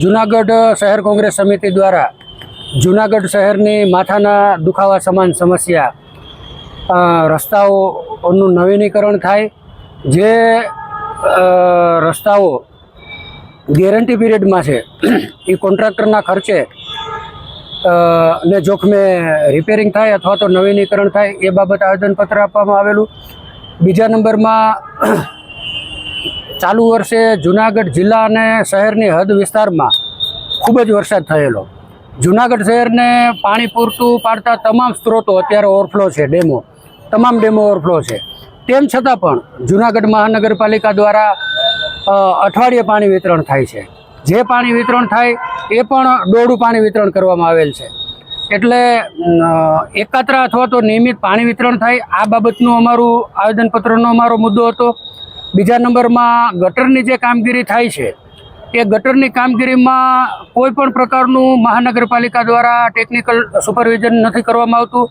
જુનાગઢ શહેર કોંગ્રેસ સમિતિ દ્વારા જુનાગઢ શહેરની માથાના દુખાવા સમાન સમસ્યા રસ્તાઓનું નવીનીકરણ થાય, જે રસ્તાઓ ગેરંટી પીરિયડમાં છે, એ કોન્ટ્રાક્ટરના ખર્ચે ને જોખમે રિપેરિંગ થાય અથવા તો નવીનીકરણ થાય, એ બાબત આવેદનપત્ર આપવામાં આવેલું. બીજા નંબરમાં ચાલુ વર્ષે જુનાગઢ જિલ્લા અને શહેરની હદ વિસ્તારમાં ખૂબ જ વરસાદ થયેલો. જુનાગઢ શહેરને પાણી પૂરતું પાડતા તમામ સ્ત્રોતો અત્યારે ઓવરફ્લો છે, ડેમો. તમામ ડેમો ઓવરફ્લો છે. તેમ છતાં પણ જુનાગઢ મહાનગરપાલિકા દ્વારા અઠવાડિયે પાણી વિતરણ થાય છે. જે પાણી વિતરણ થાય એ પણ દોડું પાણી વિતરણ કરવામાં આવેલ છે. એટલે એકાત્ર અથવા તો નિયમિત પાણી વિતરણ થાય, આ બાબતનું અમારું આવેદનપત્રનો અમારો મુદ્દો હતો. બીજા નંબરમાં ગટરની જે કામગીરી થાય છે, એ ગટરની કામગીરીમાં કોઈ પણ પ્રકારનું મહાનગરપાલિકા દ્વારા ટેકનિકલ સુપરવિઝન નથી કરવામાં આવતું.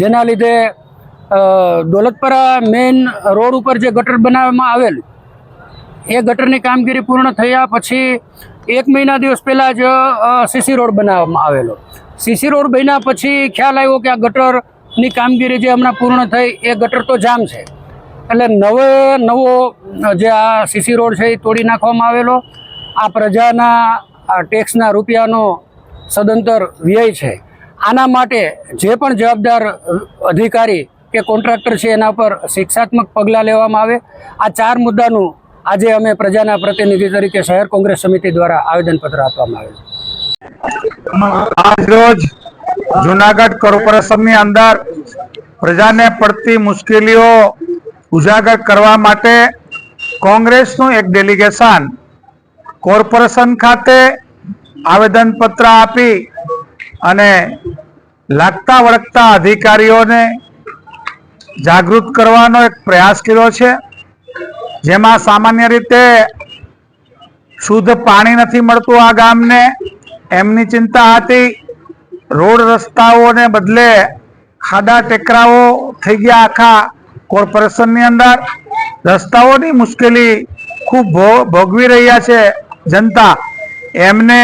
જેના લીધે દોલતપરા મેઇન રોડ ઉપર જે ગટર બનાવવામાં આવેલ, એ ગટરની કામગીરી પૂર્ણ થયા પછી એક મહિના દિવસ પહેલાં જ સીસી રોડ બનાવવામાં આવેલો. સીસી રોડ બન્યા પછી ખ્યાલ આવ્યો કે આ ગટરની કામગીરી જે હમણાં પૂર્ણ થઈ, એ ગટર તો જામ છે. એટલે નવે નવો જે આ સીસી રોડ છે એ તોડી નાખવામાં આવેલો. આ પ્રજાના ટેક્સના રૂપિયાનો સદંતર વ્યય છે. આના માટે જે પણ જવાબદાર અધિકારી કે કોન્ટ્રાક્ટર છે એના પર શિક્ષાત્મક પગલાં લેવામાં આવે. આ ચાર મુદ્દાનું આજે અમે પ્રજાના પ્રતિનિધિ તરીકે શહેર કોંગ્રેસ સમિતિ દ્વારા આવેદનપત્ર આપવામાં આવેલ છે. આજ રોજ જુનાગઢ કોર્પોરેશનની અંદર પ્રજાને પડતી મુશ્કેલીઓ ઉજાગર કરવા માટે કોંગ્રેસનું એક ડેલિગેશન કોર્પોરેશન ખાતે આવેદનપત્ર આપી અને લાગતા વળગતા અધિકારીઓને જાગૃત કરવાનો એક પ્રયાસ કર્યો છે, જેમાં સામાન્ય રીતે શુદ્ધ પાણી નથી મળતું આ ગામને. એમની ચિંતા હતી, રોડ રસ્તાઓને બદલે ખાડા ટેકરાઓ થઈ ગયા આખા કોર્પોરેશનની અંદર રસ્તાઓની મુશ્કેલી ખૂબ ભોગવી રહ્યા છે જનતા. એમને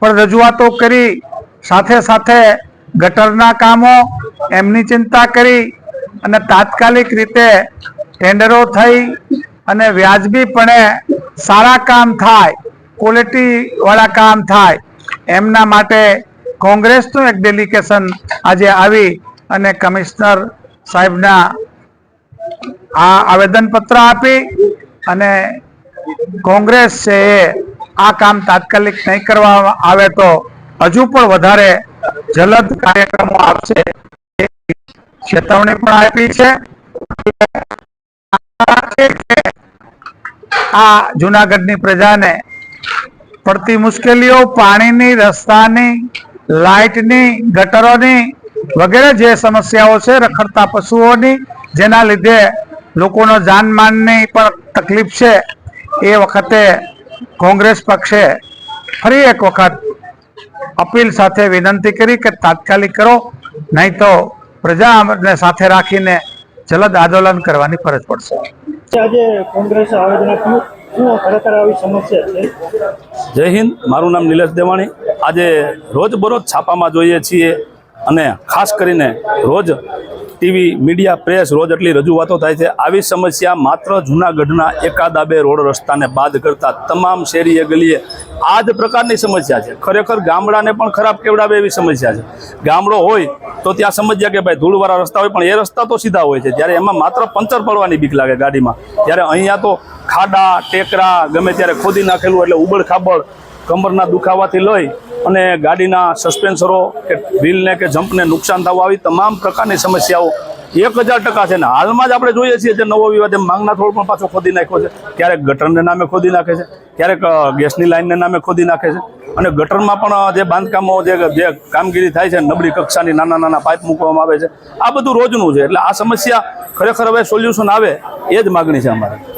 પણ રજૂઆતો કરી, સાથે સાથે ગટરના કામો એમની ચિંતા કરી અને તાત્કાલિક રીતે ટેન્ડરો થઈ અને વ્યાજબીપણે સારા કામ થાય ક્વોલિટીવાળા કામ થાય. એમના માટે કોંગ્રેસનું એક ડેલિગેશન આજે આવી અને કમિશનર સાહેબના આ આવેદનપત્ર આપી અને કોંગ્રેસ છે એ આ કામ તાત્કાલિક નહીં કરવામાં આવે તો હજુ પણ વધારે જલદ કાર્યક્રમો આવશે ચેતવણી પણ આપી છે. આ જુનાગઢની પ્રજાને પડતી મુશ્કેલીઓ, પાણીની, રસ્તાની, લાઇટની, ગટરોની વગેરે જે સમસ્યાઓ છે, રખડતા પશુઓની, જેના લીધે લોકોનો જાનમાનની પણ તકલીફ છે. એ વખતે કોંગ્રેસ પક્ષે ફરી એક વખત અપીલ સાથે વિનંતી કરી કે તાત્કાલિક કરો નહીં તો પ્રજાને સાથે રાખીને જલદ આંદોલન કરવાની ફરજ પડશે. આજે કોંગ્રેસ આવેદન આપ્યું શું ખરેખર આવી સમસ્યા છે? જય હિન્દ મારું નામ નિલેશ દેવાણી. આજે રોજબરોજ છાપામાં જોઈએ છીએ અને ખાસ કરીને રોજ ટીવી, મીડિયા, પ્રેસ રોજ એટલી રજૂઆતો થાય છે. આવી સમસ્યા માત્ર જૂનાગઢના એકાદા બે રોડ રસ્તાને બાદ કરતા તમામ શેરીએ ગલીએ આ જ પ્રકારની સમસ્યા છે. ખરેખર ગામડાને પણ ખરાબ કેવડાવે એવી સમસ્યા છે. ગામડો હોય તો ત્યાં સમજ્યા કે ભાઈ ધૂળવાળા રસ્તા હોય, પણ એ રસ્તા તો સીધા હોય છે. જ્યારે એમાં માત્ર પંચર પડવાની બીક લાગે ગાડીમાં. ત્યારે અહીંયા તો ખાડા, ટેકરા ગમે ત્યારે ખોદી નાખેલું એટલે ઉબડ ખાબડ કમરના દુખાવાથી લઈ અને ગાડીના સસ્પેન્સરો કે વ્હીલને કે જમ્પને નુકસાન થવું આવી તમામ પ્રકારની સમસ્યાઓ એક હજાર ટકા છે. ને હાલમાં જ આપણે જોઈએ છીએ જે નવો વિવાદ એમ માંગના થોડ પણ પાછો ખોદી નાખ્યો છે. ક્યારેક ગટરને નામે ખોદી નાખે છે. ક્યારેક ગેસની લાઇનને નામે ખોદી નાખે છે. અને ગટરમાં પણ જે બાંધકામો, જે જે કામગીરી થાય છે, નબળી કક્ષાની નાના નાના પાઇપ મૂકવામાં આવે છે. આ બધું રોજનું છે. એટલે આ સમસ્યા ખરેખર હવે સોલ્યુશન આવે એ જ માગણી છે અમારી.